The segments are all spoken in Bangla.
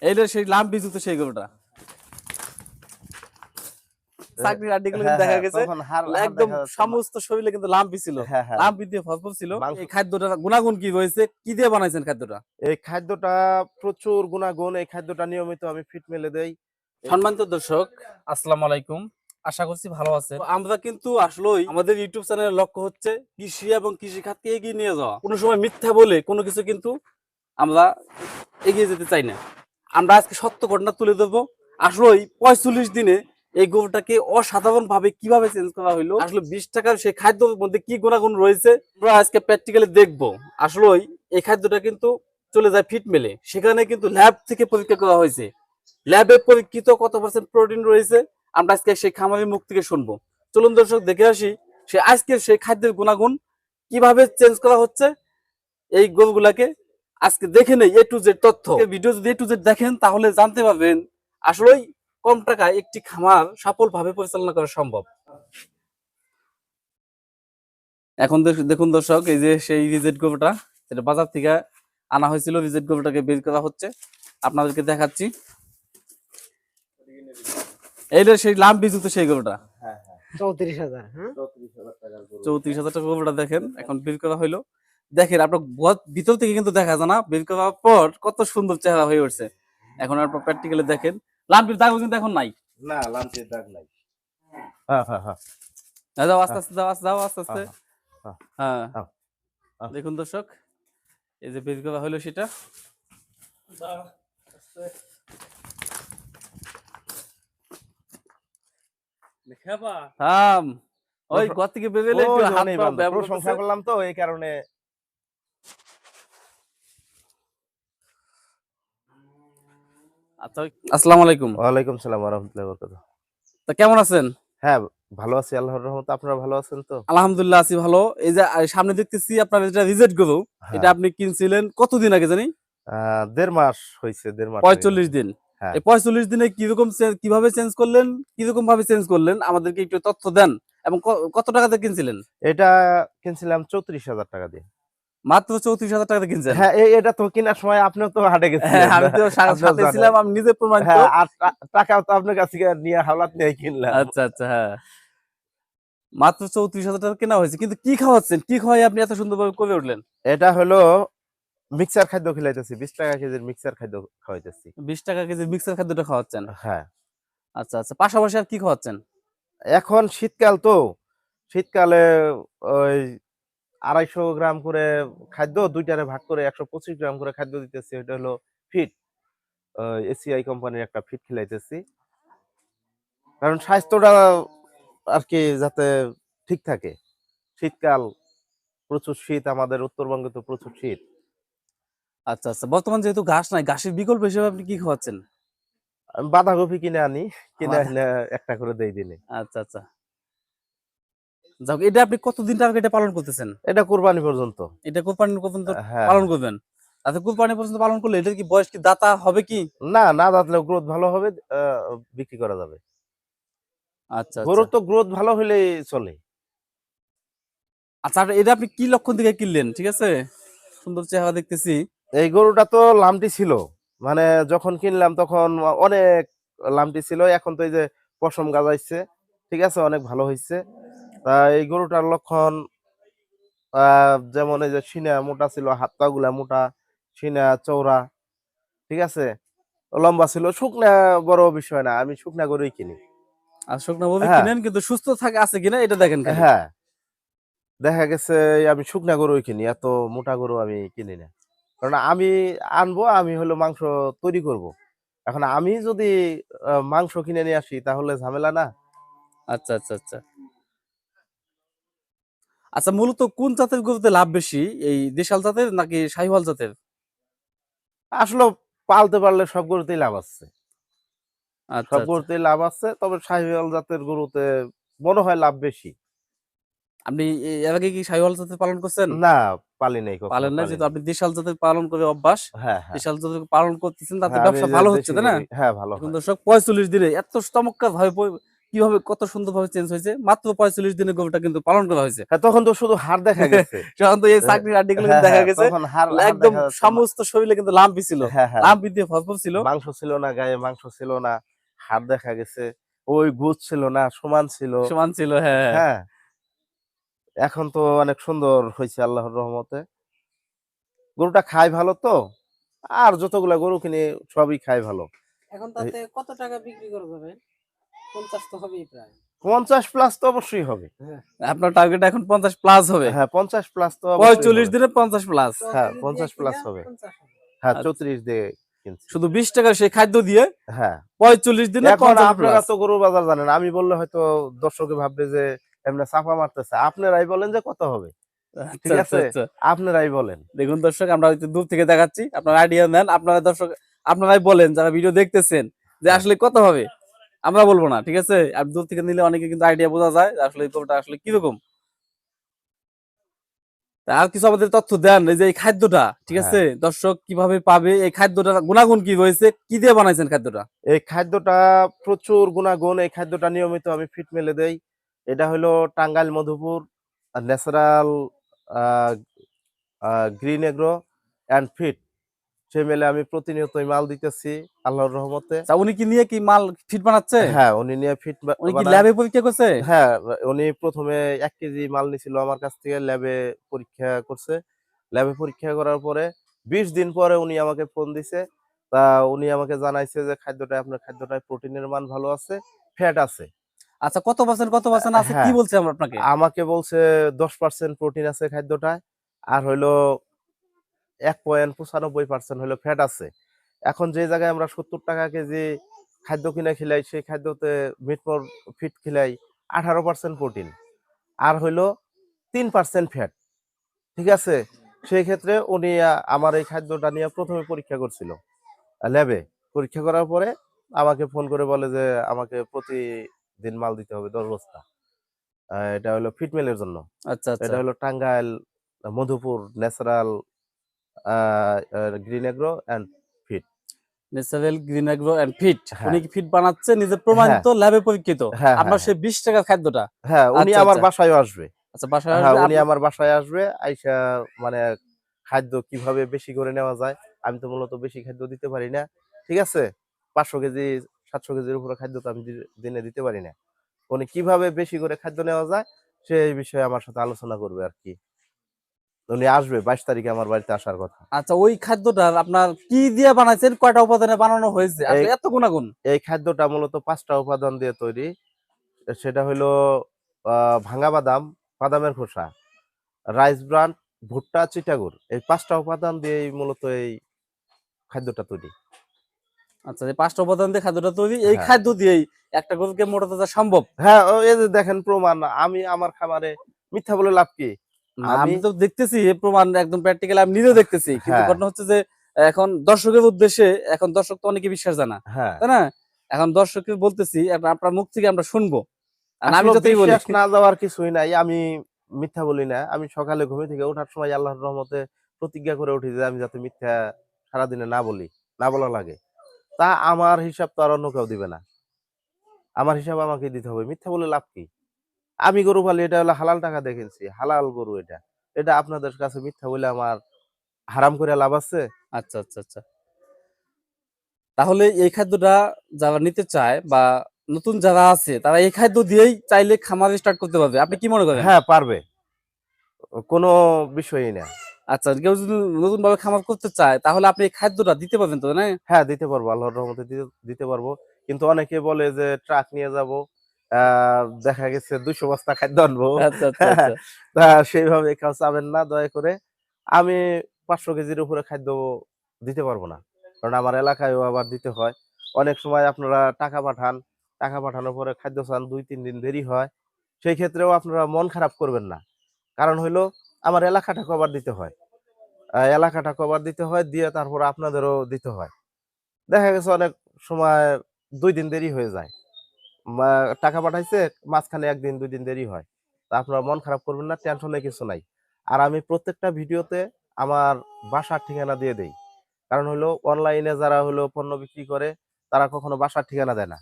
এইটা সেই লাম বিজুতে সেই গরুটা। চাকরির আড্ডিগুলো দেখা গেছে। তখন হাড়- হাড় একদম সমস্ত শরীরে কিন্তু লাম্পি ছিল। লাম্পি দিয়ে ভরপুর ছিল। এই খাদ্যটা গুণাগুণ কি হয়েছে কি দিয়ে বানাইছেন খাদ্যটা? এই খাদ্যটা প্রচুর গুণাগুণ। এই খাদ্যটা নিয়মিত আমি ফিট মেলে দেই। সম্মানিত দর্শক আসসালামু আলাইকুম। আশা করছি ভালো আছে আমরা কিন্তু আসলেই আমাদের ইউটিউব চ্যানেলের লক্ষ্য হচ্ছে কৃষি এবং কৃষি খাতকে এগিয়ে নিয়ে যাওয়া। কোনো সময় মিথ্যা বলে কোনো কিছু কিন্তু আমরা এগিয়ে যেতে চাই না। আমরা আজকে সত্য ঘটনা তুলে ধরবো। আসলেই পঁয়তাল্লিশ দিনে এই গরুটাকে অসাধারণ ভাবে কীভাবে চেঞ্জ করা হলো আসলে বিশ টাকার সেই খাদ্যের মধ্যে কি গুণাগুণ রয়েছে, আমরা আজকে প্র্যাকটিক্যালি দেখব। আসলেই এই খাদ্যটা কিন্তু চলে যায় ফিট মেলে সেখানে কিন্তু ল্যাব থেকে পরীক্ষা করা হয়েছে। ল্যাবে পরীক্ষিত কত পার্সেন্ট প্রোটিন রয়েছে, আমরা আজকে সেই খামারের মুখ থেকে শুনব। চলুন দর্শক, দেখে আসি সে আজকের সেই খাদ্যের গুণাগুণ কীভাবে চেঞ্জ করা হচ্ছে এই গরুগুলাকে আজকে দেখে নেই এ টু জেড তথ্য। ভিডিও যদি এ টু জেড দেখেন তাহলে জানতে পারবেন আসলেই কম টাকায় একটি খামার সফলভাবে পরিচালনা করা সম্ভব। এখন দেখুন দর্শক এই যে সেই রিজেট গরুটা সেটা বাজার থেকে আনা হয়েছিল রিজেট গরুটাকে বের করা হচ্ছে। আপনাদেরকে দেখাচ্ছি। এইটা সেই লাম বিজুতে সেই গরুটা চৌত্রিশ হাজার হ্যাঁ? চৌত্রিশ হাজার টাকা গরুটা দেখেন এখন বের করা হইল। দেখেন আপনার ভিতর থেকে কিন্তু দেখা যায় না বের করার পর কত সুন্দর চেহারা হয়ে উঠছে। এখন আপনার প্র্যাকটিক্যালি দেখেন লাম্পির দাগ কিন্তু এখন নাই। না লাঞ্চের দাগ নাই। হ্যাঁ হ্যাঁ হ্যাঁ। দাও, দাও আস্তে আস্তে দাও আস্তে দাও আস্তে আস্তে। হ্যাঁ, হ্যাঁ হ্যাঁ, হ্যাঁ। দেখুন দর্শক এই যে বের করা হইল সেটা। থাম। ওই ঘর থেকে বেরোলে একটু হাত পা বান্দা। প্রশংসা করলাম তো এই কারণে আচ্ছা আসসালামু আলাইকুম। ওয়ালাইকুম সালাম রহমতুল্লাহ বরকাত তা কেমন আছেন? হ্যাঁ ভালো আছি আল্লাহর রহমতে। আপনারা ভালো আছেন তো? আলহামদুলিল্লাহ আছি ভালো। এই যে সামনে দেখতেছি আপনার এটা রিজেক্ট গরু হ্যাঁ। এটা আপনি কিনছিলেন কতদিন আগে জানি? দেড় মাস হয়েছে দেড় মাস পঁয়তাল্লিশ দিন। হ্যাঁ। এই পঁয়তাল্লিশ দিনে কীরকম কীভাবে চেঞ্জ করলেন কীরকম ভাবে চেঞ্জ করলেন আমাদেরকে একটু তথ্য দেন। এবং কত টাকাতে কিনছিলেন? এটা কিনছিলাম চৌত্রিশ হাজার টাকা দিয়ে। মাত্র চৌত্রিশ হাজার কিনছেন? হ্যাঁ এটা তো কেনার সময় আপনিও তো হাটে হ্যাঁ গেছিলেন আমি তো সাথে ছিলাম আমি নিজে প্রমাণিত হ্যাঁ আর টাকাও তো আপনার কাছ নিয়ে হাওলাত নিয়ে কিনলাম। আচ্ছা আচ্ছা হ্যাঁ। মাত্র চৌত্রিশ হাজার টাকা কেনা হয়েছে কিন্তু কি খাওয়াচ্ছেন? কি খাওয়াই আপনি এত সুন্দরভাবে করে উঠলেন? এটা হলো মিক্সার খাদ্য খিলাইতেছি বিশ টাকা কেজির মিক্সার খাদ্য খাওয়াইতেছি। বিশ টাকা কেজি মিক্সার খাদ্যটা খাওয়াচ্ছেন? হ্যাঁ। আচ্ছা আচ্ছা পাশাপাশি আর কি খাওয়াচ্ছেন? এখন শীতকাল তো শীতকালে ওই আড়াইশো গ্রাম করে খাদ্য দুইটারে ভাগ করে একশো পঁচিশ গ্রাম করে খাদ্য দিতেছি এটা হলো ফিট এসিআই কোম্পানির একটা ফিট খেলাইতেছি। কারণ স্বাস্থ্যটা আর কি যাতে ঠিক থাকে। শীতকাল প্রচুর শীত আমাদের উত্তরবঙ্গে তো প্রচুর শীত। আচ্ছা আচ্ছা বর্তমান যেহেতু ঘাস নাই ঘাসের বিকল্প হিসেবে আপনি কি খাওয়াচ্ছেন? আমি বাঁধাকপি কিনে আনি কিনে একটা করে দেই দিনে। আচ্ছা আচ্ছা। যাক এটা আপনি কতদিন টার্গেটে পালন করতেছেন? এটা কোরবানি পর্যন্ত। এটা কোরবানি পর্যন্ত হ্যাঁ। পালন করবেন? আচ্ছা কোরবানি পর্যন্ত পালন করলে এটা কি বয়স কি দাতা হবে কি? না না দাঁতলেও গ্রোথ ভালো হবে বিক্রি করা যাবে। আচ্ছা গরুর আচ্ছা তো গ্রোথ ভালো হলেই চলে। আচ্ছা এটা আপনি কি লক্ষণ থেকে কিনলেন? ঠিক আছে? সুন্দর চেহারা দেখতেছি। এই গরুটা তো লামটি ছিল। মানে যখন কিনলাম তখন অনেক লামটি ছিল। এখন তো এই যে পশম গাজাইছে। ঠিক আছে অনেক ভালো হয়েছে তা এই গরুটার লক্ষণ আহ, যেমন এই যে সিনা মোটা ছিল হাতগুলা মোটা সিনা চৌড়া ঠিক আছে? লম্বা ছিল শুকনা বড় বিষয় না আমি শুকনা গরুই কিনি। আর শুকনো ভাবে হ্যাঁ। কিনেন কিন্তু সুস্থ থাকে আছে কিনা এটা দেখেন হ্যাঁ। দেখা গেছে আমি শুকনা গরুই কিনি এত মোটা গরু আমি কিনি না। কারণ আমি আনব আমি হলো মাংস তৈরি করব। এখন আমি যদি মাংস কিনে নিয়ে আসি তাহলে ঝামেলা না। আচ্ছা আচ্ছা আচ্ছা। আচ্ছা মূলত কোন জাতের গরুতে লাভ বেশি? এই দেশাল জাতের নাকি শাহিওয়াল জাতের? আসলে পালতে পারলে সব গরুতেই লাভ আছে। আচ্ছা সব আচ্ছা। গরুতেই লাভ আছে তবে শাহিওয়াল জাতের গরুতে মনে হয় লাভ বেশি। আপনি এর আগে কি শাহিওয়াল জাতের পালন করছেন? না পালি নাই কখনো, পালেন না যেহেতু। আপনি দেশাল জাতের পালন করে অভ্যাস হ্যাঁ হ্যাঁ। দেশাল জাতের পালন করতেছেন তাতে হ্যাঁ, ব্যবসা ভালো হচ্ছে তাই না? হ্যাঁ ভালো। দর্শক পঁয়তাল্লিশ দিনে এত চমৎকার ভাবে কীভাবে কত সুন্দর ভাবে চেঞ্জ হয়েছে? মাত্র পঁয়তাল্লিশ দিনের গরুটা কিন্তু পালন করা হয়েছে। হ্যাঁ তখন তো শুধু হাড় দেখা গেছে। তখন তো এই চাকরির আড্ডিগুলো হ্যাঁ, দেখা হ্যাঁ, গেছে তখন হাড় হাড় একদম সমস্ত শরীরে কিন্তু লাম্পি ছিল। হ্যাঁ হ্যাঁ। লাম্পি দিয়ে ফসফর ছিল। মাংস ছিল না গায়ে মাংস ছিল না হার দেখা গেছে ওই গুছ ছিল না সমান ছিল। সমান ছিল হ্যাঁ হ্যাঁ। এখন তো অনেক সুন্দর হয়েছে আল্লাহর রহমতে। গরুটা খায় ভালো তো আর যতগুলা গরু কিনে সবই খায় ভালো। এখন তাতে কত টাকা বিক্রি করা যাবে পঞ্চাশ পঞ্চাশ প্লাস তো অবশ্যই হবে। আপনার টার্গেট এখন পঞ্চাশ প্লাস হবে। হ্যাঁ পঞ্চাশ প্লাস তো পঁয়তাল্লিশ। দিনে পঞ্চাশ প্লাস হ্যাঁ, 34 50 দিয়ে হবে। হ্যাঁ আচ্ছা। চৌত্রিশ দিয়ে শুধু বিশ টাকার সেই খাদ্য দিয়ে হ্যাঁ। পঁয়তাল্লিশ দিনে আপনারা তো গরুর বাজার জানেন আমি বললে হয়তো দর্শকে ভাববে যে এমনি চাপা মারতেছে। আপনারাই বলেন যে কত হবে। ঠিক আচ্ছা, আছে। আচ্ছা, আচ্ছা। আপনারাই বলেন। দেখুন দর্শক আমরা হয়তো দূর থেকে দেখাচ্ছি। আপনারা আইডিয়া নেন। আপনারা দর্শক আপনারাই বলেন যারা ভিডিও দেখতেছেন যে হ্যাঁ। আসলে কত হবে? আমরা বলব না ঠিক আছে? আর দূর থেকে নিলে অনেকে কিন্তু আইডিয়া বোঝা যায় আসলে এই গরুটা আসলে কীরকম। আর কিছু আমাদের তথ্য দেন এই যে এই খাদ্যটা ঠিক হ্যাঁ। আছে? দর্শক কীভাবে পাবে এই খাদ্যটা গুণাগুণ কি রয়েছে? কি দিয়ে বানাইছেন খাদ্যটা? এই খাদ্যটা প্রচুর গুণাগুণ এই খাদ্যটা নিয়মিত আমি ফিট মেলে দেই। এটা হলো Tangail Madhupur natural green agro and fit সেই মেলে আমি প্রতিনিয়তই মাল দিতেছি আল্লাহর রহমতে। তা উনি কি নিয়ে কি মাল ফিট বানাচ্ছে? হ্যাঁ উনি নিয়ে ফিট উনি কি ল্যাবে পরীক্ষা করছে? হ্যাঁ উনি প্রথমে এক কেজি মাল নিছিল আমার কাছ থেকে ল্যাবে পরীক্ষা করছে। ল্যাবে পরীক্ষা করার পরে বিশ দিন পরে উনি আমাকে ফোন দিছে। তা উনি আমাকে জানাইছে যে খাদ্যটা আপনার খাদ্যটায় প্রোটিনের মান ভালো আছে ফ্যাট আছে। আচ্ছা কত পার্সেন্ট কত পার্সেন্ট আছে? কি হ্যাঁ। বলছে আমরা আপনাকে? আমাকে বলছে দশ পার্সেন্ট প্রোটিন আছে খাদ্যটায়। আর হইল এক পয়েন্ট পঁচানব্বই পার্সেন্ট হলো ফ্যাট আছে। এখন যে জায়গায় আমরা সত্তর টাকা কেজি খাদ্য কিনে খিলাই সেই খাদ্যতে মিটমোর ফিট খিলাই আঠারো পার্সেন্ট প্রোটিন আর হইল তিন পার্সেন্ট ফ্যাট ঠিক আছে? সেই ক্ষেত্রে উনি আমার এই খাদ্যটা নিয়ে প্রথমে পরীক্ষা করছিল। ল্যাবে পরীক্ষা করার পরে আমাকে ফোন করে বলে যে আমাকে প্রতিদিন মাল দিতে হবে দশ বস্তা। এটা হলো ফিটমেলের জন্য। আচ্ছা আচ্ছা। এটা হলো Tangail Madhupur natural green agro and natural green agro and fit হ্যাঁ। উনি কি ফিট বানাচ্ছে? নিজে প্রমাণিত ল্যাবে পরীক্ষিত। হ্যাঁ, আপনার হ্যাঁ, সেই বিশ টাকার খাদ্যটা। হ্যাঁ উনি আচ্ছা, আমার আচ্ছা। বাসায় আসবে। আচ্ছা বাসায় হ্যাঁ আসবে, উনি আমার বাসায় আসবে আইসা মানে খাদ্য কীভাবে বেশি করে নেওয়া যায় আমি তো মূলত বেশি খাদ্য দিতে পারি না ঠিক আছে? পাঁচশো কেজি সাতশো কেজির উপরে খাদ্য তো আমি দিনে দিতে পারি না। উনি কীভাবে বেশি করে খাদ্য নেওয়া যায় সেই বিষয়ে আমার সাথে আলোচনা করবে আর কি। উনি আসবে বাইশ তারিখে আমার বাড়িতে আসার কথা। আচ্ছা ওই খাদ্যটা আপনার কি দিয়ে বানাইছেন? কয়টা উপাদানে বানানো হয়েছে? এত গুণাগুণ। এই খাদ্যটা মূলত পাঁচটা উপাদান দিয়ে তৈরি। সেটা হলো ভাঙা বাদাম বাদামের খোসা রাইস ব্রান ভুট্টা চিটাগুড়। এই পাঁচটা উপাদান দিয়ে মূলত এই খাদ্যটা তৈরি। আচ্ছা এই পাঁচটা উপাদান দিয়ে খাদ্যটা তৈরি। এই হ্যাঁ। খাদ্য দিয়েই একটা গরুকে মোটা সম্ভব? হ্যাঁ এই যে দেখেন প্রমাণ আমি আমার খামারে মিথ্যা বলে লাভ কি? আমি তো দেখতেছি প্রমাণ একদম প্র্যাকটিক্যাল আমি নিজেও দেখতেছি। কিন্তু হ্যাঁ। ঘটনা হচ্ছে যে এখন দর্শকের উদ্দেশ্যে এখন দর্শক তো অনেকে বিশ্বাস জানা হ্যাঁ। তাই না? এখন দর্শককে বলতেছি আপনার মুখ থেকে আমরা শুনব। আমি যতই বলি। না যাওয়ার কিছুই নাই আমি মিথ্যা বলি না। আমি সকালে ঘুমে থেকে ওঠার সময় আল্লাহর রহমতে প্রতিজ্ঞা করে উঠি যে আমি যাতে মিথ্যা সারাদিনে না বলি না বলা লাগে। তা আমার হিসাব তো আর অন্য কেউ দিবে না। আমার হিসাব আমাকে দিতে হবে। মিথ্যা বলে লাভ কি? আমি গরু পালি এটা হলো হালাল টাকা দেখেছি হালাল গরু এটা। এটা আপনাদের কাছে মিথ্যা বলে আমার হারাম করে লাভ আছে। আচ্ছা আচ্ছা আচ্ছা। তাহলে এই খাদ্যটা যারা নিতে চায় বা নতুন যারা আছে তারা এই খাদ্য দিয়েই চাইলে খামার স্টার্ট করতে পারবে। আপনি কি মনে করেন? হ্যাঁ পারবে। কোনো বিষয়ই না। আচ্ছা কেউ যদি নতুন ভাবে খামার করতে চায় তাহলে আপনি এই খাদ্যটা দিতে পারবেন তো না? হ্যাঁ দিতে পারব। আল্লাহর রহমতে দিতে- দিতে পারব। কিন্তু অনেকে বলে যে ট্রাক নিয়ে যাব। দেখা গেছে দুশো বস্তা খাদ্য আনব। আচ্ছা আচ্ছা আচ্ছা। তা সেইভাবে কেউ চাবেন না দয়া করে। আমি পাঁচশো কেজির উপরে খাদ্য দিতে পারব না কারণ আমার এলাকায়ও আবার দিতে হয়। অনেক সময় আপনারা টাকা পাঠান টাকা পাঠানোর পরে খাদ্য চান দুই তিন দিন দেরি হয়। সেই ক্ষেত্রেও আপনারা মন খারাপ করবেন না। কারণ হইল আমার এলাকাটা কভার দিতে হয়। এলাকাটা কভার দিতে হয় দিয়ে তারপর আপনাদেরও দিতে হয়। দেখা গেছে অনেক সময় দুই দিন দেরি হয়ে যায়। টাকা পাঠাইছে, মাঝখানে একদিন, দুই দিন দেরি হয়। তা আপনারা মন খারাপ করবেন না টেনশনে কিছু নাই। আর আমি প্রত্যেকটা ভিডিওতে আমার বাসার ঠিকানা দিয়ে দেই। কারণ হলো অনলাইনে যারা হলো পণ্য বিক্রি করে, তারা কখনো বাসার ঠিকানা দেয় না।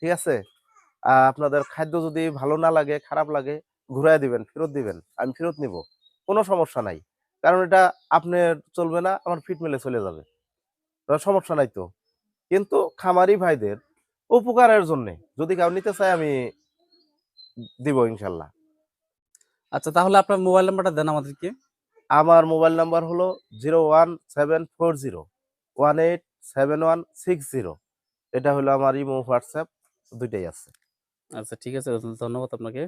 ঠিক আছে? আপনাদের খাদ্য যদি ভালো না লাগে, খারাপ লাগে, ঘুরাই দিবেন, ফেরত দিবেন, আমি ফেরত নিব। কোনো সমস্যা নাই। কারণ এটা আপনার চলবে না, আমার ফিট মেলে চলে যাবে। সমস্যা নাই তো। কিন্তু খামারি ভাইদের উপকারের জন্য। যদি কেউ নিতে চায় আমি দিব ইনশাল্লাহ। আচ্ছা তাহলে আপনার মোবাইল নাম্বারটা দেন আমাদেরকে। আমার মোবাইল নাম্বার হলো zero one seven four zero one eight seven one six zero. এটা হলো আমার ইমো হোয়াটসঅ্যাপ দুইটাই আছে। আচ্ছা ঠিক আছে ধন্যবাদ আপনাকে।